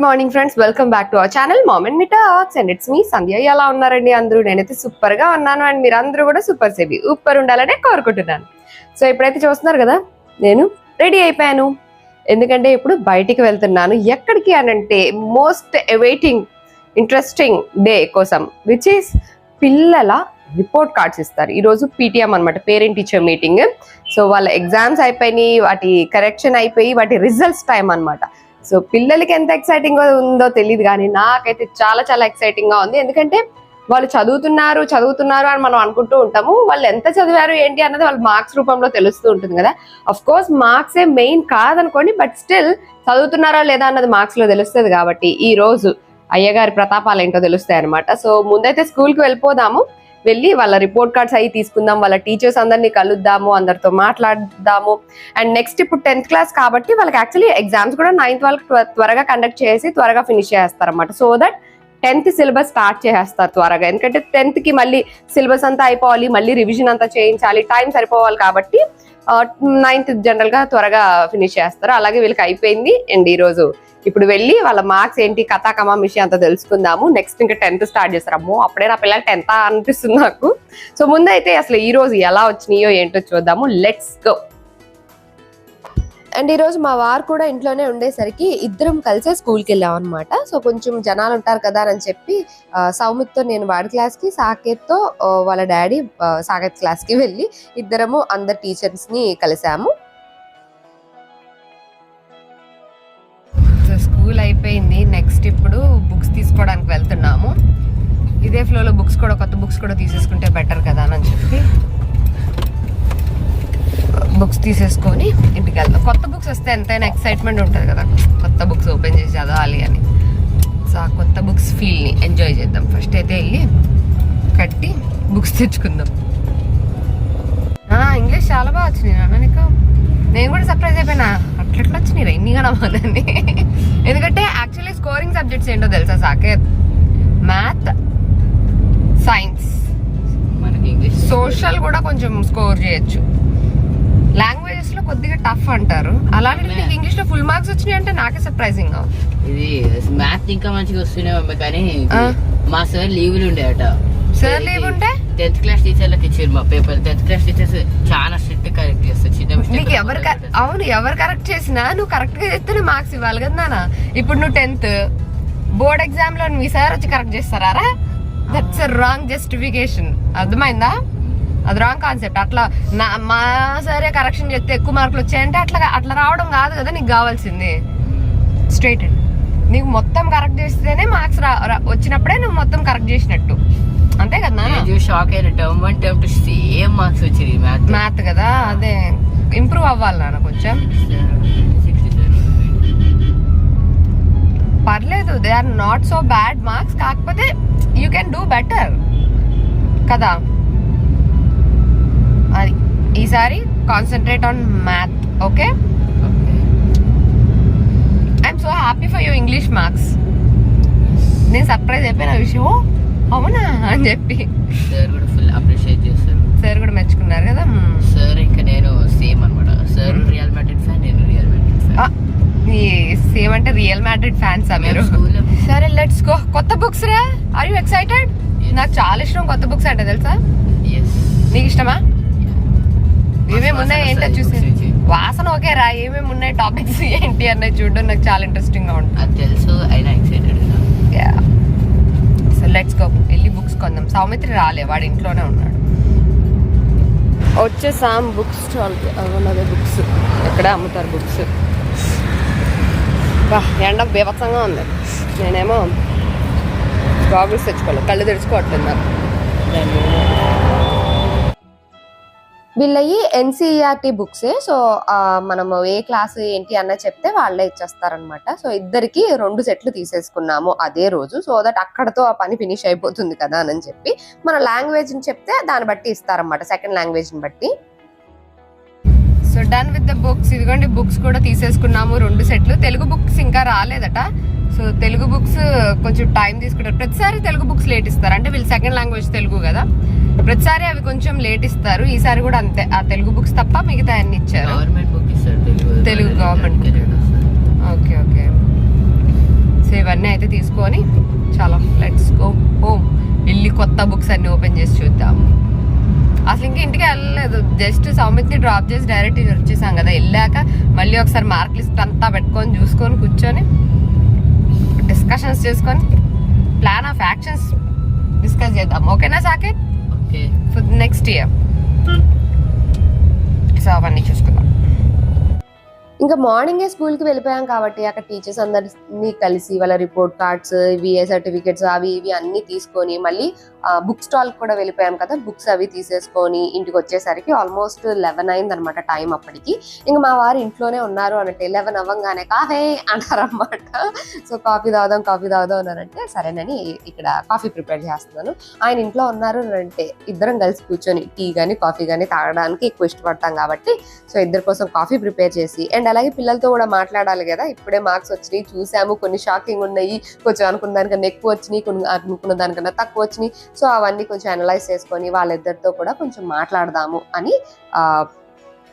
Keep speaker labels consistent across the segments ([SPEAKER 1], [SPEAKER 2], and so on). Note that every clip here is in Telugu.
[SPEAKER 1] Good morning friends welcome back to our channel mom and me talks and it's me Sandhya ఎలా ఉన్నారండి అందరూ? నేనైతే సూపర్గా ఉన్నాను. అండ్ మీరు అందరూ కూడా సూపర్ సేవి ఉప్పర్ ఉండాలనే కోరుకుంటున్నాను. సో ఇప్పుడైతే చూస్తున్నారు కదా నేను రెడీ అయిపోయాను. ఎందుకంటే ఇప్పుడు బయటికి వెళ్తున్నాను. ఎక్కడికి అనంటే మోస్ట్ అవైటింగ్ ఇంట్రెస్టింగ్ డే కోసం విచ్ ఈస్ పిల్లల రిపోర్ట్ కార్డ్స్ ఇస్తారు. ఈరోజు పీటీఎం అనమాట పేరెంట్ టీచర్ మీటింగ్ సో వాళ్ళ ఎగ్జామ్స్ అయిపోయినాయి వాటి కరెక్షన్ అయిపోయి వాటి రిజల్ట్స్ టైం అన్నమాట. సో పిల్లలకి ఎంత ఎక్సైటింగ్ ఉందో తెలియదు కానీ నాకైతే చాలా చాలా ఎక్సైటింగ్గా ఉంది. ఎందుకంటే వాళ్ళు చదువుతున్నారు చదువుతున్నారు అని మనం అనుకుంటూ ఉంటాము. వాళ్ళు ఎంత చదివారు ఏంటి అన్నది వాళ్ళ మార్క్స్ రూపంలో తెలుస్తూ ఉంటుంది కదా. అఫ్ కోర్స్ మార్క్స్ ఏ మెయిన్ కాదనుకోండి బట్ స్టిల్ చదువుతున్నారా లేదా అన్నది మార్క్స్లో తెలుస్తుంది కాబట్టి ఈ రోజు అయ్యగారి ప్రతాపాలు ఏంటో తెలుస్తాయి అనమాట సో ముందైతే స్కూల్కి వెళ్ళిపోదాము. వెళ్ళి వాళ్ళ రిపోర్ట్ కార్డ్స్ అవి తీసుకుందాం వాళ్ళ టీచర్స్ అందరినీ కలుద్దాము అందరితో మాట్లాడదాము. అండ్ నెక్స్ట్ ఇప్పుడు టెన్త్ క్లాస్ కాబట్టి వాళ్ళకి యాక్చువల్లీ ఎగ్జామ్స్ కూడా నైన్త్ వాళ్ళకి త్వ- త్వరగా కండక్ట్ చేసి త్వరగా ఫినిష్ చేస్తారు అనమాట so that tenth syllabus start చేసేస్తారు త్వరగా. ఎందుకంటే టెన్త్కి మళ్ళీ సిలబస్ అంతా అయిపోవాలి మళ్ళీ రివిజన్ అంతా చేయించాలి టైం సరిపోవాలి కాబట్టి నైన్త్ జనరల్గా త్వరగా ఫినిష్ చేస్తారు. అలాగే వీళ్ళకి అయిపోయింది. అండ్ ఈరోజు ఇప్పుడు వెళ్ళి వాళ్ళ మార్క్స్ ఏంటి కథా కమా విషయం అంతా తెలుసుకుందాము. నెక్స్ట్ ఇంకా టెన్త్ స్టార్ట్ చేస్తారు. అమ్మో అప్పుడే నా పిల్లలు టెన్త్ అనిపిస్తుంది నాకు. సో ముందైతే అసలు ఈ రోజు ఎలా వచ్చినాయో ఏంటో చూద్దాము. లెట్స్ గో అండ్ ఈరోజు మా వారు కూడా ఇంట్లోనే ఉండేసరికి ఇద్దరం కలిసే స్కూల్కి వెళ్ళాం అనమాట సో కొంచెం జనాలు ఉంటారు కదా అని చెప్పి సౌమిత్తో నేను వాడి క్లాస్కి సాకేత్తో వాళ్ళ డాడీ సాకేత్ క్లాస్కి వెళ్ళి ఇద్దరము అందరు టీచర్స్ని కలిసాము. స్కూల్ అయిపోయింది నెక్స్ట్ ఇప్పుడు బుక్స్ తీసుకోవడానికి వెళ్తున్నాము. ఇదే ఫ్లోలో బుక్స్ కూడా కొత్త బుక్స్ కూడా తీసేసుకుంటే బెటర్ కదా అని చెప్పి. బుక్స్ తీసేసుకొని ఇంటికి వెళ్దాం. కొత్త బుక్స్ వస్తే ఎంతైనా ఎక్సైట్మెంట్ ఉంటుంది కదా. కొత్త బుక్స్ ఓపెన్ చేసి చదవాలి అని. సో ఆ కొత్త బుక్స్ ఫీల్ని ఎంజాయ్ చేద్దాం. ఫస్ట్ అయితే వెళ్ళి కట్టి బుక్స్ తెచ్చుకుందాం. ఇంగ్లీష్ చాలా బాగా వచ్చినాయి నాన్న నీకు. నేను కూడా సర్ప్రైజ్ అయిపోయినా. అట్లట్లా వచ్చినాయి ఇన్ని కనవాలని సబ్జెక్ట్స్ ఏంటో తెలుసా సాకేత్? మ్యాథ్ సైన్స్ సోషల్ కూడా కొంచెం స్కోర్ చేయొచ్చు. లాంగ్వేజెస్లో కొద్దిగా టఫ్ అంటారు. అలాంటి నీకు ఇంగ్లీష్లో ఫుల్ మార్క్స్ వచ్చినాయి అంటే నాకే సర్ప్రైజింగ్
[SPEAKER 2] ఇది మ్యాథ్ ఇంకా మంచిగా వస్తున్నాయి కానీ. మా సార్ లీవులు ఉండేట
[SPEAKER 1] సార్ లీవ్ ఉంటే?
[SPEAKER 2] టెన్త్ క్లాస్ టీచర్లకు ఇచ్చారు మా పేపర్ టెన్త్ క్లాస్ టీచర్స్ చాలా స్ట్రిక్ట్ కరెక్ట్ చేస్తారు. చిన్న
[SPEAKER 1] నీకు ఎవరు అవును ఎవరు కరెక్ట్ చేసినా నువ్వు కరెక్ట్గా చెప్తే మార్క్స్ ఇవ్వాలి కదా నాన్న. ఇప్పుడు నువ్వు టెన్త్ బోర్డ్ ఎగ్జామ్లో మీ సార్ వచ్చి కరెక్ట్ చేస్తారా దట్స్ రాంగ్ జస్టిఫికేషన్ అర్థమైందా? అది రాంగ్ కాన్సెప్ట్ అట్లా నా మా సరే కరెక్షన్ చేస్తే ఎక్కువ మార్కులు వచ్చాయంటే అట్లా అట్లా రావడం కాదు కదా నీకు కావాల్సింది. స్ట్రైట్ నీకు మొత్తం కరెక్ట్ చేస్తేనే మార్క్స్ వచ్చినప్పుడే నువ్వు మొత్తం కరెక్ట్ చేసినట్టు. అంతే కదా
[SPEAKER 2] షాక్ అయిన term one term two same marks వచ్చింది మ్యాథ్
[SPEAKER 1] మ్యాథ్ కదా అదే. ఇంప్రూవ్ అవ్వాలి నాన్న కొంచెం. They are not so bad marks కాకపోతే యూ కెన్ డూ బెటర్ కదా? అది ఈసారి concentrate on math okay I'm so happy for you English marks నేను సర్ప్రైజ్ అయిపోయిన విషయం. "ఓ, అవునా? అని చెప్పి.
[SPEAKER 2] సార్ కూడా ఫుల్ అప్రిషియేట్ చేస్తారు.
[SPEAKER 1] సార్ కూడా మెచ్చుకున్నారు కదా.
[SPEAKER 2] సార్ ఇంకా నేను సేమ్ అనమాట సార్ రియల్ మ్యాడ్రిడ్ ఫ్యాన్ నేను రియల్ మ్యాడ్రిడ్
[SPEAKER 1] ఆ,
[SPEAKER 2] ఫ్యాన్
[SPEAKER 1] ఈ సేమ్ అంటే రియల్ మ్యాడ్రిడ్ ఫ్యాన్స్ మీరు? సరే లెట్స్ గో కొత్త బుక్స్ రా? ఆర్ యు ఎక్సైటెడ్ నాకు చాలా ఇష్టం కొత్త బుక్స్ అంటే తెలుసా? నీకు ఇష్టమా? ఏమేమి ఉన్నాయి ఏంటో చూసి. వాసన ఓకే రా ఏమేమి ఉన్నాయి టాపిక్స్ ఏంటి అన్నది చూడడం నాకు చాలా ఇంట్రెస్టింగ్గా ఉంటుంది.
[SPEAKER 2] అది తెలుసు అయినా ఎక్సైటెడ్
[SPEAKER 1] సో లెట్స్ గో వెళ్ళి బుక్స్ కొందాం. సౌమిత్రి రాలే వాడు ఇంట్లోనే ఉన్నాడు. వచ్చేసాం బుక్స్ స్టాల్కి అవునదే బుక్స్ ఎక్కడ అమ్ముతారు బుక్స్ ఎండ బీభత్సంగా ఉంది. నేనేమో గాగుల్స్ తెచ్చుకోవాలి. కళ్ళు తెరుచుకోవట్లేదు నాకు వీళ్ళయి ఎన్సీఈఆర్టీ బుక్సే సో మనము ఏ క్లాస్ ఏంటి అన్న చెప్తే వాళ్ళే ఇచ్చేస్తారనమాట సో ఇద్దరికి రెండు సెట్లు తీసేసుకున్నాము అదే రోజు. సో దట్ అక్కడతో ఆ పని ఫినిష్ అయిపోతుంది కదా అని చెప్పి. మన లాంగ్వేజ్ని చెప్తే దాన్ని బట్టి ఇస్తారనమాట సెకండ్ లాంగ్వేజ్ని బట్టి. డన్ విత్ ద బుక్స్ ఇదిగోండి బుక్స్ కూడా తీసేసుకున్నాము. రెండు సెట్లు. తెలుగు బుక్స్ ఇంకా రాలేదట. సో తెలుగు బుక్స్ కొంచెం టైం తీసుకుంటారు. ప్రతిసారి తెలుగు బుక్స్ లేట్ ఇస్తారు. అంటే వీళ్ళు సెకండ్ లాంగ్వేజ్ తెలుగు కదా. ప్రతిసారి అవి కొంచెం లేట్ ఇస్తారు. ఈసారి కూడా అంతే. ఆ తెలుగు బుక్స్ తప్ప మిగతా అన్ని ఇచ్చారు.
[SPEAKER 2] Government Telugu
[SPEAKER 1] book. Okay okay so ఇవన్నీ అయితే తీసుకొని చాలా లెట్స్ గో హోమ్ వెళ్ళి కొత్త బుక్స్ అన్ని ఓపెన్ చేసి చూద్దాం అసలు ఇంకా ఇంటికి వెళ్ళలేదు. జస్ట్ సౌమిత్ని డ్రాప్ చేసి డైరెక్ట్ వచ్చేసాం కదా. వెళ్ళాక మళ్ళీ ఒకసారి మార్క్ లిస్ట్ అంతా పెట్టుకొని చూసుకొని కూర్చొని డిస్కషన్స్ చేసుకొని ప్లాన్ ఆఫ్ యాక్షన్స్ డిస్కస్ చేద్దాం. ఓకేనా Saketh?
[SPEAKER 2] Okay
[SPEAKER 1] for next year so అవన్నీ చూసుకుందాం. ఇంకా మార్నింగే స్కూల్కి వెళ్ళిపోయాం కాబట్టి అక్కడ టీచర్స్ అందరినీ కలిసి వాళ్ళ రిపోర్ట్ కార్డ్స్ విఏ సర్టిఫికెట్స్ అవి ఇవి అన్ని తీసుకొని మళ్ళీ బుక్ స్టాల్ కూడా వెళ్ళిపోయాం కదా. బుక్స్ అవి తీసేసుకొని ఇంటికి వచ్చేసరికి ఆల్మోస్ట్ లెవెన్ అయింది అనమాట టైం అప్పటికి. ఇంకా మా వారు ఇంట్లోనే ఉన్నారు అన్నట్టు లెవెన్ అవ్వంగానే కాఫే అన్నారన్నమాట. సో కాఫీ తాగుదాం కాఫీ తాగుదాం అన్నారంటే సరేనని ఇక్కడ కాఫీ ప్రిపేర్ చేస్తున్నాను. ఆయన ఇంట్లో ఉన్నారు అని అంటే ఇద్దరం కలిసి కూర్చొని టీ కానీ కాఫీ కానీ తాగడానికి ఎక్కువ ఇష్టపడతాం కాబట్టి సో ఇద్దరి కోసం కాఫీ ప్రిపేర్ చేసి అండ్ అలాగే పిల్లలతో కూడా మాట్లాడాలి కదా. ఇప్పుడే మార్క్స్ వచ్చినాయి చూసాము కొన్ని షాకింగ్ ఉన్నాయి కొంచెం అనుకున్న దానికన్నా ఎక్కువ వచ్చినాయి కొన్ని అనుకున్న దానికన్నా తక్కువ వచ్చినాయి. సో అవన్నీ కొంచెం అనలైజ్ చేసుకొని వాళ్ళిద్దరితో కూడా కొంచెం మాట్లాడదాము అని ఆ,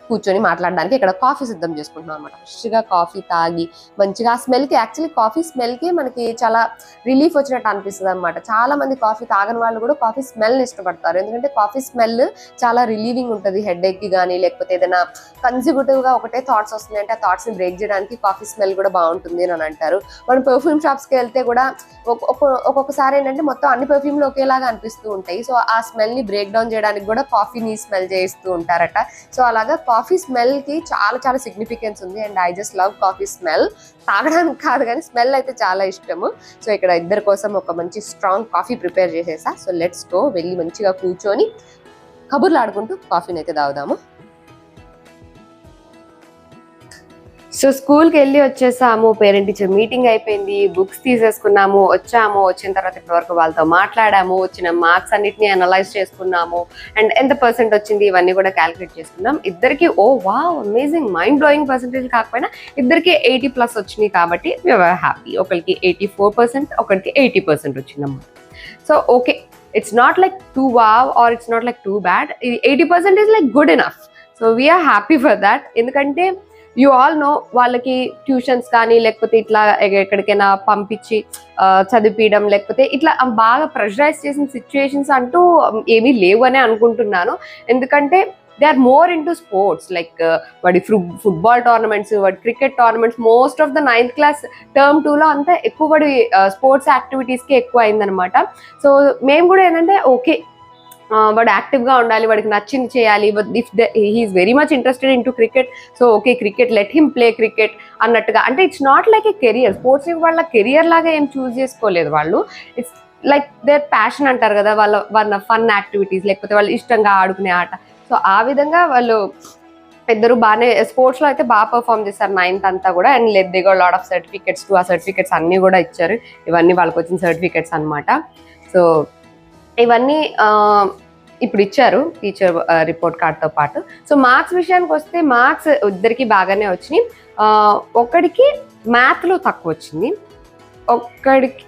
[SPEAKER 1] కూర్చొని మాట్లాడడానికి ఇక్కడ కాఫీ సిద్ధం చేసుకుంటున్నాం అనమాట ఫ్రెష్గా కాఫీ తాగి మంచిగా ఆ స్మెల్కి యాక్చువల్లీ కాఫీ స్మెల్కి మనకి చాలా రిలీఫ్ వచ్చినట్టు అనిపిస్తుంది అనమాట చాలా మంది కాఫీ తాగని వాళ్ళు కూడా కాఫీ స్మెల్ ఇష్టపడతారు. ఎందుకంటే కాఫీ స్మెల్ చాలా రిలీవింగ్ ఉంటుంది హెడ్కి కానీ లేకపోతే ఏదైనా కన్సిక్యూటివ్గా ఒకటే థాట్స్ వస్తున్నాయి అంటే ఆ థాట్స్ని బ్రేక్ చేయడానికి కాఫీ స్మెల్ కూడా బాగుంటుంది అని అంటారు. మనం పర్ఫ్యూమ్ షాప్స్కి వెళ్తే కూడా ఒక్కొక్కసారి ఏంటంటే మొత్తం అన్ని పర్ఫ్యూమ్లు ఒకేలాగా అనిపిస్తూ ఉంటాయి. సో ఆ స్మెల్ని బ్రేక్ డౌన్ చేయడానికి కూడా కాఫీని స్మెల్ చేస్తూ ఉంటారట. సో అలాగా కాఫీ స్మెల్కి చాలా చాలా సిగ్నిఫికెన్స్ ఉంది. And I just love coffee smell. తాగడానికి కాదు కానీ స్మెల్ అయితే చాలా ఇష్టము. సో ఇక్కడ ఇద్దరి కోసం ఒక మంచి స్ట్రాంగ్ కాఫీ ప్రిపేర్ చేసేసా. సో లెట్స్ గో వెళ్ళి మంచిగా కూర్చొని కబుర్లు ఆడుకుంటూ కాఫీని అయితే తాగుదాము. సో స్కూల్కి వెళ్ళి వచ్చేసాము పేరెంట్ టీచర్ మీటింగ్ అయిపోయింది బుక్స్ తీసేసుకున్నాము వచ్చాము వచ్చిన తర్వాత ఇప్పటివరకు వాళ్ళతో మాట్లాడాము వచ్చిన మార్క్స్ అన్నిటిని అనలైజ్ చేసుకున్నాము అండ్ ఎంత పర్సెంట్ వచ్చింది ఇవన్నీ కూడా క్యాలిక్యులేట్ చేసుకున్నాం. ఇద్దరికి ఓ వా అమేజింగ్ మైండ్ బ్లోయింగ్ పర్సెంటేజ్ కాకపోయినా ఇద్దరికి ఎయిటీ ప్లస్ వచ్చినాయి కాబట్టి హ్యాపీ ఒకరికి ఎయిటీ ఫోర్ పర్సెంట్ ఒకరికి ఎయిటీ పర్సెంట్ వచ్చిందమ్మా so okay it's not like too wow or it's not like too bad eighty percent is like good enough so we're happy for that ఎందుకంటే యు ఆల్ నో వాళ్ళకి ట్యూషన్స్ కానీ లేకపోతే ఇట్లా ఎక్కడికైనా పంపించి ఆ, చదివించడం లేకపోతే ఇట్లా బాగా ప్రెషరైజ్ చేసిన సిచ్యుయేషన్స్ అంటూ ఏమీ లేవు అనే అనుకుంటున్నాను. ఎందుకంటే they are more in to sports like వాడి ఫుట్బాల్ టోర్నమెంట్స్ వాడి cricket tournaments most of the ninth class term టూలో అంతా ఎక్కువ వాడి స్పోర్ట్స్ యాక్టివిటీస్కి ఎక్కువ అయిందనమాట. సో మేము కూడా ఏంటంటే ఓకే వాడు యాక్టివ్గా ఉండాలి వాడికి నచ్చింది చేయాలి. If he's very much interested in to cricket so okay cricket let him play cricket అన్నట్టుగా. అంటే it's not like a career sports వాళ్ళ కెరియర్ లాగా ఏం చూస్ చేసుకోలేదు వాళ్ళు. ఇట్స్ లైక్ దేర్ ప్యాషన్ అంటారు కదా వాళ్ళ వాళ్ళ ఫన్ యాక్టివిటీస్ లేకపోతే వాళ్ళు ఇష్టంగా ఆడుకునే ఆట. సో ఆ విధంగా వాళ్ళు ఇద్దరు బాగానే స్పోర్ట్స్లో అయితే బాగా పర్ఫామ్ చేస్తారు నైన్త్ అంతా కూడా. అండ్ లెట్ దిగో లాట్ ఆఫ్ సర్టిఫికెట్స్ టు ఆ సర్టిఫికెట్స్ అన్నీ కూడా ఇచ్చారు. ఇవన్నీ వాళ్ళకి వచ్చిన సర్టిఫికెట్స్ అన్నమాట. సో ఇవన్నీ ఇప్పుడు ఇచ్చారు టీచర్ రిపోర్ట్ కార్డ్తో పాటు. సో మార్క్స్ విషయానికి వస్తే మార్క్స్ ఇద్దరికి బాగానే వచ్చినాయి. ఒకడికి మ్యాథ్లో తక్కువ వచ్చింది. ఒక్కడికి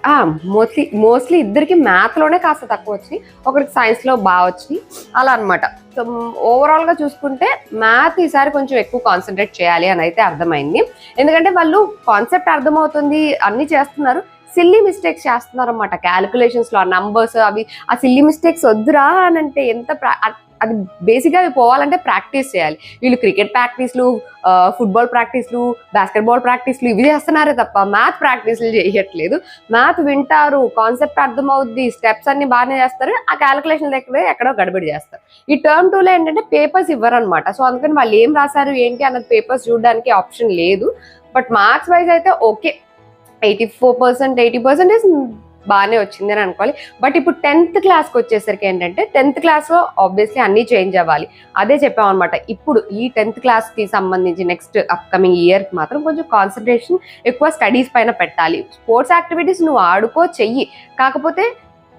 [SPEAKER 1] మోస్ట్లీ మోస్ట్లీ ఇద్దరికి మ్యాథ్లోనే కాస్త తక్కువ వచ్చినాయి. ఒకడికి సైన్స్లో బాగా వచ్చినాయి. అలా అనమాట సో ఓవరాల్గా చూసుకుంటే మ్యాథ్ ఈసారి కొంచెం ఎక్కువ కాన్సన్ట్రేట్ చేయాలి అని అయితే అర్థమైంది. ఎందుకంటే వాళ్ళు కాన్సెప్ట్ అర్థమవుతుంది అన్నీ చేస్తున్నారు. సిల్లీ మిస్టేక్స్ చేస్తున్నారు అనమాట క్యాలిక్యులేషన్స్లో ఆ నంబర్స్ అవి ఆ సిల్లీ మిస్టేక్స్ వద్దురా అని అంటే ఎంత అది బేసిక్గా అవి పోవాలంటే ప్రాక్టీస్ చేయాలి. వీళ్ళు క్రికెట్ ప్రాక్టీస్లు ఫుట్బాల్ ప్రాక్టీస్లు బాస్కెట్బాల్ ప్రాక్టీస్లు ఇవి చేస్తున్నారే తప్ప మ్యాథ్ ప్రాక్టీస్లు చేయట్లేదు. మ్యాథ్ వింటారు కాన్సెప్ట్ అర్థమవుద్ది స్టెప్స్ అన్ని బాగానే చేస్తారు ఆ క్యాలిక్యులేషన్ దగ్గర ఎక్కడో గడబడి చేస్తారు. ఈ టర్మ్ టూలో ఏంటంటే పేపర్స్ ఇవ్వరనమాట సో అందుకని వాళ్ళు ఏం రాశారు ఏంటి అన్నది పేపర్స్ చూడడానికి ఆప్షన్ లేదు. బట్ మార్క్స్ వైజ్ అయితే okay eighty four percent eighty percentage బాగానే వచ్చింది అని అనుకోవాలి. బట్ ఇప్పుడు టెన్త్ క్లాస్కి వచ్చేసరికి ఏంటంటే టెన్త్ క్లాస్లో ఆబ్వియస్లీ అన్నీ చేంజ్ అవ్వాలి. అదే చెప్పామన్నమాట. ఇప్పుడు ఈ టెన్త్ క్లాస్కి సంబంధించి నెక్స్ట్ అప్కమింగ్ ఇయర్కి మాత్రం కొంచెం కాన్సన్ట్రేషన్ ఎక్కువ స్టడీస్ పైన పెట్టాలి. స్పోర్ట్స్ యాక్టివిటీస్ నువ్వు ఆడుకో చెయ్యి. కాకపోతే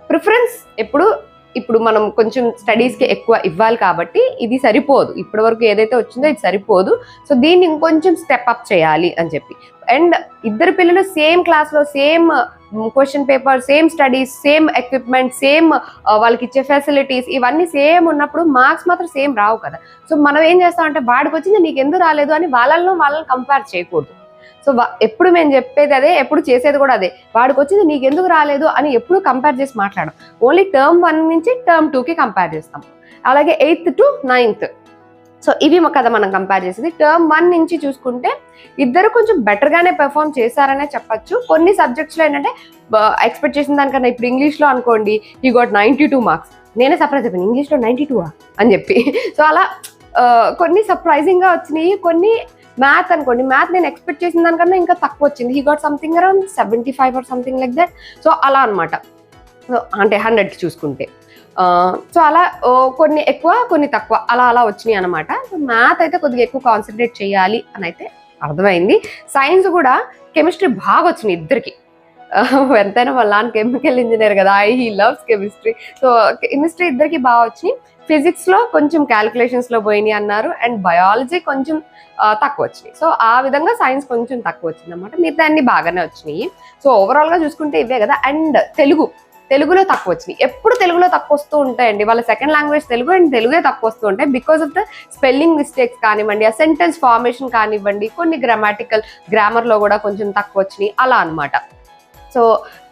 [SPEAKER 1] ప్రిఫరెన్స్ ఎప్పుడు ఇప్పుడు మనం కొంచెం స్టడీస్కి ఎక్కువ ఇవ్వాలి కాబట్టి ఇది సరిపోదు. ఇప్పటి వరకు ఏదైతే వచ్చిందో ఇది సరిపోదు. సో దీన్ని ఇంకొంచెం స్టెప్ అప్ చేయాలి అని చెప్పి. అండ్ ఇద్దరు పిల్లలు సేమ్ క్లాస్లో same question paper same studies same equipment same వాళ్ళకి ఇచ్చే ఫెసిలిటీస్ ఇవన్నీ సేమ్ ఉన్నప్పుడు మార్క్స్ మాత్రం సేమ్ రావు కదా. సో మనం ఏం చేస్తామంటే వాడికి వచ్చింది నీకు ఎందుకు రాలేదు అని వాళ్ళల్లో వాళ్ళని కంపేర్ చేయకూడదు. సో ఎప్పుడు మేము చెప్పేది అదే ఎప్పుడు చేసేది కూడా అదే. వాడికి వచ్చింది నీకు ఎందుకు రాలేదు అని ఎప్పుడు కంపేర్ చేసి మాట్లాడడం. ఓన్లీ టర్మ్ వన్ నుంచి టర్మ్ టూకి కంపేర్ చేస్తాం. అలాగే ఎయిత్ టు నైన్త్ సో ఇవి మ- కదా మనం కంపేర్ చేసేది. టర్మ్ వన్ నుంచి చూసుకుంటే ఇద్దరు కొంచెం బెటర్గానే పెర్ఫామ్ చేశారనే చెప్పొచ్చు. కొన్ని సబ్జెక్ట్స్లో ఏంటంటే ఎక్స్పెక్ట్ చేసిన దానికన్నా ఇప్పుడు ఇంగ్లీష్లో అనుకోండి ఈ గోట్ నైంటీ టూ మార్క్స్ నేనే సర్ప్రైజ్ చెప్పాను ఇంగ్లీష్లో నైంటీ టూ అని చెప్పి. సో అలా కొన్ని సర్ప్రైజింగ్గా వచ్చినాయి కొన్ని మ్యాథ్ అనుకోండి. మ్యాథ్ నేను ఎక్స్పెక్ట్ చేసిన దానికన్నా ఇంకా తక్కువ వచ్చింది. He got something around seventy five or something like that so అలా అనమాట సో అంటే హండ్రెడ్కి చూసుకుంటే. సో అలా కొన్ని ఎక్కువ కొన్ని తక్కువ. అలా అలా వచ్చినాయి అనమాట సో మ్యాథ్ అయితే కొద్దిగా ఎక్కువ కాన్సన్ట్రేట్ చేయాలి అని అయితే అర్థమైంది. సైన్స్ కూడా కెమిస్ట్రీ బాగా వచ్చినాయి ఇద్దరికి. ఎంతైనా వాళ్ళ కెమికల్ ఇంజనీర్ కదా. I he loves chemistry so chemistry ఇద్దరికి బాగా వచ్చినాయి ఫిజిక్స్లో కొంచెం క్యాలిక్యులేషన్స్లో పోయినాయి అన్నారు. అండ్ బయాలజీ కొంచెం తక్కువ వచ్చినాయి. సో ఆ విధంగా సైన్స్ కొంచెం తక్కువ వచ్చింది అనమాట మిగతా అన్ని బాగానే వచ్చినాయి. సో ఓవరాల్గా చూసుకుంటే ఇవే కదా. అండ్ తెలుగు తెలుగులో తక్కువ వచ్చినాయి. ఎప్పుడు తెలుగులో తక్కువ వస్తూ ఉంటాయండి. వాళ్ళ సెకండ్ లాంగ్వేజ్ తెలుగు అండ్ తెలుగే తక్కువ వస్తూ ఉంటాయి. Because of the spelling mistakes కానివ్వండి ఆ సెంటెన్స్ ఫార్మేషన్ కానివ్వండి కొన్ని గ్రామాటికల్ గ్రామర్లో కూడా కొంచెం తక్కువ వచ్చినాయి. అలా అన్నమాట. సో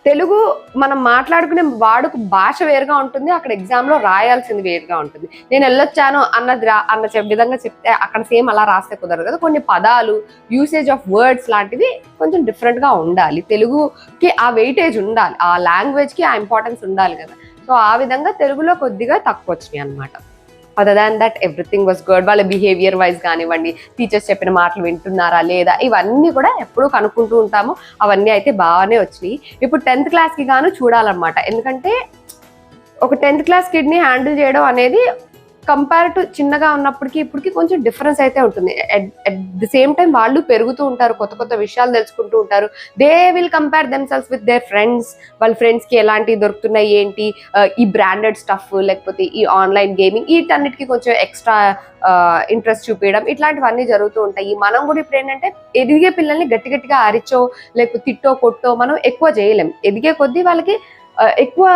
[SPEAKER 1] తెలుగు మనం మాట్లాడుకునే వాడుక భాష వేరుగా ఉంటుంది. అక్కడ ఎగ్జామ్లో రాయాల్సింది వేరుగా ఉంటుంది. నేను వెళ్ళొచ్చాను అన్నది రా అన్న విధంగా చెప్తే అక్కడ సేమ్ అలా రాస్తే కుదరదు కదా. కొన్ని పదాలు యూసేజ్ ఆఫ్ వర్డ్స్ లాంటివి కొంచెం డిఫరెంట్గా ఉండాలి. తెలుగుకి ఆ వెయిటేజ్ ఉండాలి. ఆ లాంగ్వేజ్కి ఆ ఇంపార్టెన్స్ ఉండాలి కదా. సో ఆ విధంగా తెలుగులో కొద్దిగా తక్కువ వచ్చినాయి అనమాట other than that everything was good వాళ్ళ బిహేవియర్ వైజ్ కానివ్వండి టీచర్స్ చెప్పిన మాటలు వింటున్నారా లేదా ఇవన్నీ కూడా ఎప్పుడూ కనుక్కుంటూ ఉంటాము. అవన్నీ అయితే బాగానే వచ్చినాయి. ఇప్పుడు టెన్త్ క్లాస్కి గాను చూడాలన్నమాట. ఎందుకంటే ఒక టెన్త్ క్లాస్ కిడ్ని హ్యాండిల్ చేయడం అనేది కంపేర్ టు చిన్నగా ఉన్నప్పటికీ ఇప్పటికి కొంచెం డిఫరెన్స్ అయితే ఉంటుంది. అట్ ది సేమ్ టైం వాళ్ళు పెరుగుతూ ఉంటారు కొత్త కొత్త విషయాలు తెలుసుకుంటూ ఉంటారు. They will compare themselves with their friends వాళ్ళ ఫ్రెండ్స్కి ఎలాంటివి దొరుకుతున్నాయి ఏంటి? ఈ బ్రాండెడ్ స్టఫ్ లేకపోతే ఈ ఆన్లైన్ గేమింగ్ వీటన్నిటికీ కొంచెం ఎక్స్ట్రా ఇంట్రెస్ట్ చూపించడం ఇట్లాంటివన్నీ జరుగుతూ ఉంటాయి. మనం కూడా ఇప్పుడు ఏంటంటే ఎదిగే పిల్లల్ని గట్టి గట్టిగా అరిచో లేకపోతే తిట్టో కొట్టో మనం ఎక్కువ చేయలేం. ఎదిగే కొద్దీ వాళ్ళకి ఎక్కువ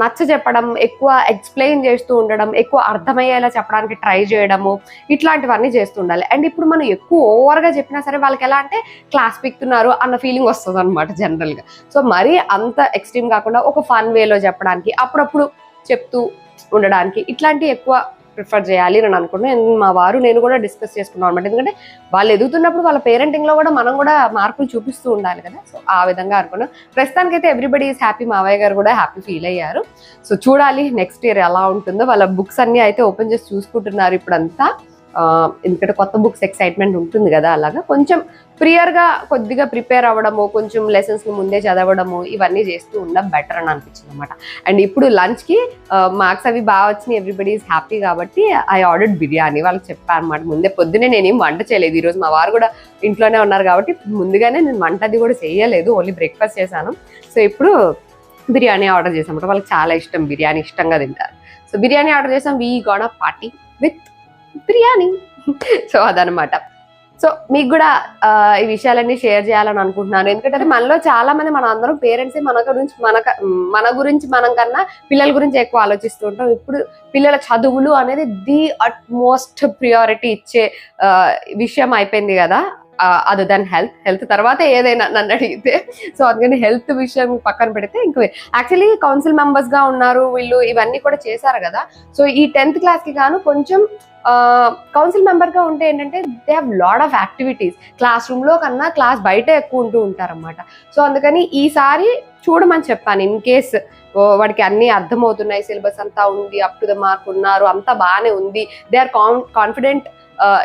[SPEAKER 1] నచ్చ చెప్పడం ఎక్కువ ఎక్స్ప్లెయిన్ చేస్తూ ఉండడం ఎక్కువ అర్థమయ్యేలా చెప్పడానికి ట్రై చేయడము ఇట్లాంటివన్నీ చేస్తూ ఉండాలి. అండ్ ఇప్పుడు మనం ఎక్కువ ఓవర్గా చెప్పినా సరే వాళ్ళకి ఎలా అంటే క్లాస్ పిక్తున్నారు అన్న ఫీలింగ్ వస్తుంది అనమాట జనరల్గా సో మరీ అంత ఎక్స్ట్రీమ్ కాకుండా ఒక ఫన్ వేలో చెప్పడానికి అప్పుడప్పుడు చెప్తూ ఉండడానికి ఇట్లాంటివి ఎక్కువ ప్రిఫర్ చేయాలి అని అనుకుంటున్నాను. మా వారు నేను కూడా డిస్కస్ చేసుకున్నాం అనమాట ఎందుకంటే వాళ్ళు ఎదుగుతున్నప్పుడు వాళ్ళ పేరెంటింగ్లో లో కూడా మనం కూడా మార్పులు చూపిస్తూ ఉండాలి కదా. సో ఆ విధంగా అనుకున్నాం. ప్రస్తుతానికైతే ఎవ్రీబడి ఈస్ హ్యాపీ మావయ్య గారు కూడా హ్యాపీ ఫీల్ అయ్యారు. సో చూడాలి నెక్స్ట్ ఇయర్ ఎలా ఉంటుందో. వాళ్ళ బుక్స్ అన్ని అయితే ఓపెన్ చేసి చూసుకుంటున్నారు ఇప్పుడంతా. ఎందుకంటే కొత్త బుక్స్ ఎక్సైట్మెంట్ ఉంటుంది కదా అలాగా. కొంచెం ప్రియర్గా కొద్దిగా ప్రిపేర్ అవ్వడము కొంచెం లెసన్స్ ముందే చదవడము ఇవన్నీ చేస్తూ ఉండడం బెటర్ అని అనిపించింది అనమాట అండ్ ఇప్పుడు లంచ్కి మార్క్స్ అవి బాగా వచ్చినాయి ఎవ్రీబడి ఈజ్ హ్యాపీ కాబట్టి ఐ ఆర్డర్డ్ బిర్యానీ వాళ్ళకి చెప్పాను అనమాట ముందే పొద్దునే నేనేం వంట చేయలేదు. ఈరోజు మా వారు కూడా ఇంట్లోనే ఉన్నారు కాబట్టి ముందుగానే నేను వంట అది కూడా చేయలేదు ఓన్లీ బ్రేక్ఫాస్ట్ చేశాను. సో ఇప్పుడు బిర్యానీ ఆర్డర్ చేసాం అనమాట వాళ్ళకి చాలా ఇష్టం బిర్యానీ ఇష్టంగా తింటారు. సో బిర్యానీ ఆర్డర్ చేసాం we gone party with biryani. So అదనమాట సో మీకు కూడా ఈ విషయాలన్నీ షేర్ చేయాలని అనుకుంటున్నాను. ఎందుకంటే మనలో చాలా మంది మన అందరం పేరెంట్స్ మన గురించి మన మన గురించి మనం కన్నా పిల్లల గురించి ఎక్కువ ఆలోచిస్తూ ఉంటాం. ఇప్పుడు పిల్లల చదువులు అనేది ది అట్మోస్ట్ ప్రియారిటీ ఇచ్చే విషయం అయిపోయింది కదా. అదర్ దాన్ హెల్త్ హెల్త్ తర్వాత ఏదైనా నన్ను అడిగితే. సో అందుకని హెల్త్ విషయం పక్కన పెడితే ఇంక యాక్చువల్లీ కౌన్సిల్ మెంబర్స్గా ఉన్నారు వీళ్ళు ఇవన్నీ కూడా చేశారు కదా. సో ఈ టెన్త్ క్లాస్కి గాను కొంచెం కౌన్సిల్ మెంబర్గా ఉంటే ఏంటంటే they have lot of activities class రూమ్లో కన్నా క్లాస్ బయట ఎక్కువ ఉంటూ ఉంటారనమాట సో అందుకని ఈసారి చూడమని చెప్పాను ఇన్ కేస్ వాడికి అన్ని అర్థమవుతున్నాయి సిలబస్ అంతా ఉంది అప్ టు ద మార్క్ ఉన్నారు అంతా బాగానే ఉంది. They are confident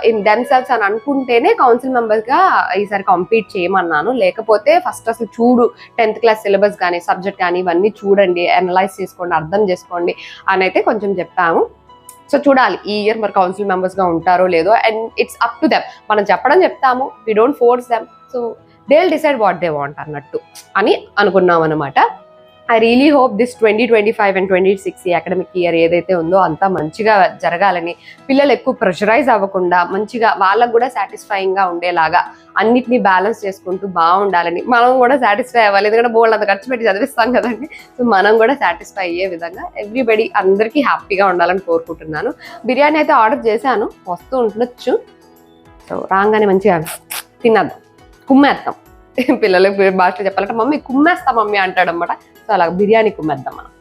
[SPEAKER 1] in themselves అని అనుకుంటేనే కౌన్సిల్ మెంబర్గా ఈసారి కంప్లీట్ చేయమన్నాను. లేకపోతే ఫస్ట్ అసలు చూడు టెన్త్ క్లాస్ సిలబస్ కానీ సబ్జెక్ట్ కానీ ఇవన్నీ చూడండి అనలైజ్ చేసుకోండి అర్థం చేసుకోండి అని అయితే కొంచెం చెప్పాము. సో చూడాలి ఈ ఇయర్ మరి కౌన్సిల్ మెంబర్స్గా ఉంటారో లేదో and it's up to them మనం చెప్పడం చెప్తాము we don't force them so they will decide what they want అన్నట్టు అని అనుకున్నాం అనమాట I really hope this twenty twenty five and twenty six ఈ అకాడమిక్ ఇయర్ ఏదైతే ఉందో అంతా మంచిగా జరగాలని పిల్లలు ఎక్కువ ప్రెషరైజ్ అవ్వకుండా మంచిగా వాళ్ళకు కూడా సాటిస్ఫైయింగ్గా ఉండేలాగా అన్నిటిని బ్యాలెన్స్ చేసుకుంటూ బాగుండాలని మనం కూడా సాటిస్ఫై అవ్వాలి. ఎందుకంటే బోల్డ్ అంత ఖర్చు పెట్టి చదివిస్తాం కదండి. సో మనం కూడా సాటిస్ఫై అయ్యే విధంగా ఎవ్రీబడి అందరికీ హ్యాపీగా ఉండాలని కోరుకుంటున్నాను. బిర్యానీ అయితే ఆర్డర్ చేశాను. వస్తూ ఉండొచ్చు. సో రాగానే మంచిగా తినద్దాం. కుమ్మేస్తాం. పిల్లలకి భాషలో చెప్పాలంటే మమ్మీ కుమ్మేస్తాం మమ్మీ అంటాడు అనమాట సో అలా బిర్యానీ కుమ్మేద్దాం మనం